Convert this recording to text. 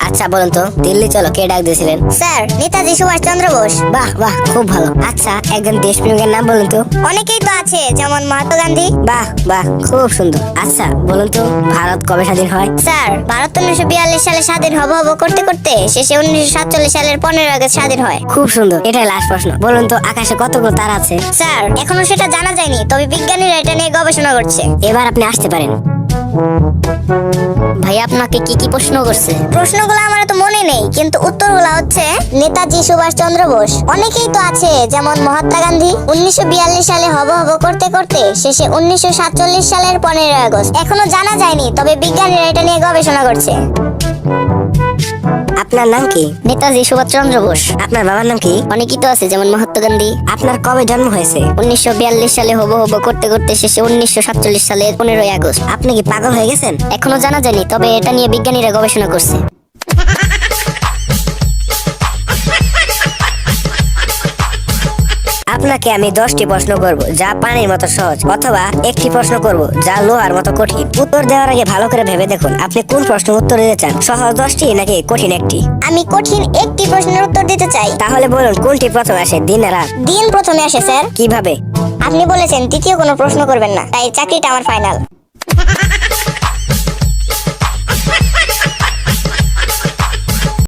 আচ্ছা বলুন তো দিল্লি চলো কে ডাক দিয়েছিলেন? স্যার নেতাজি সুভাষ চন্দ্র বোস। বাহ বাহ খুব ভালো। আচ্ছা একজন দেশপ্রেমিকের নাম বলুন তো। অনেকেই তো আছে যেমন মহাত্মা গান্ধী। বাহ বাহ খুব সুন্দর। আচ্ছা বলুন তো ভারত কবে স্বাধীন হয়? স্যার ভারত উনিশশো বিয়াল্লিশ সালে স্বাধীন হব হব করতে করতে শেষে উনিশশো সাতচল্লিশ সালের পনেরো আগস্ট স্বাধীন হয়। খুব সুন্দর এটাই লাস্ট প্রশ্ন। বলুন তো আকাশে কতগুলো তারা আছে? স্যার এখনও সেটা জানা যায়নি তবে বিজ্ঞানীরা এটা নিয়ে গবেষণা করছে। এবার আপনি আসতে পারেন। ভাই আপনাকে কি কি প্রশ্ন করছে? প্রশ্নগুলো আমার তো মনে নেই কিন্তু উত্তরগুলো হচ্ছে নেতাজি সুভাষ চন্দ্র বোস। অনেকেই তো আছে যেমন মহাত্মা গান্ধী। উনিশশো বিয়াল্লিশ সালে হব হব করতে করতে শেষে উনিশশো সাতচল্লিশ সালের পনেরো আগস্ট। এখনও জানা যায়নি তবে বিজ্ঞানীরা এটা নিয়ে গবেষণা করছে। আপনার নাম কি? নেতাজি সুভাষ চন্দ্র বোস। আপনার বাবার নাম কি? অনেকই তো আছে যেমন মহাত্মা গান্ধী। আপনার কবে জন্ম হয়েছে? উনিশশো বিয়াল্লিশ সালে হব হব করতে করতে শেষে উনিশশো সাতচল্লিশ সালের পনেরোই আগস্ট। আপনি কি পাগল হয়ে গেছেন? এখনও জানা যায়নি তবে এটা নিয়ে বিজ্ঞানীরা গবেষণা করছে। আপনাকে আমি দশটি প্রশ্ন করব যা পানির মতো সহজ অথবা একটি প্রশ্ন করব যা লোহার মতো কঠিন। উত্তর দেওয়ার আগে ভালো করে ভেবে দেখুন আপনি কোন প্রশ্ন উত্তর দিতে চান সহজ দশটি নাকি কঠিন একটি? আমি কঠিন একটি প্রশ্নের উত্তর দিতে চাই। তাহলে বলুন কোনটি প্রথম আসে দিন না রাত? দিন প্রথমে আসে স্যার। কীভাবে? আপনি বলেছেন তৃতীয় কোনো প্রশ্ন করবেন না তাই চাকরিটা আমার ফাইনাল।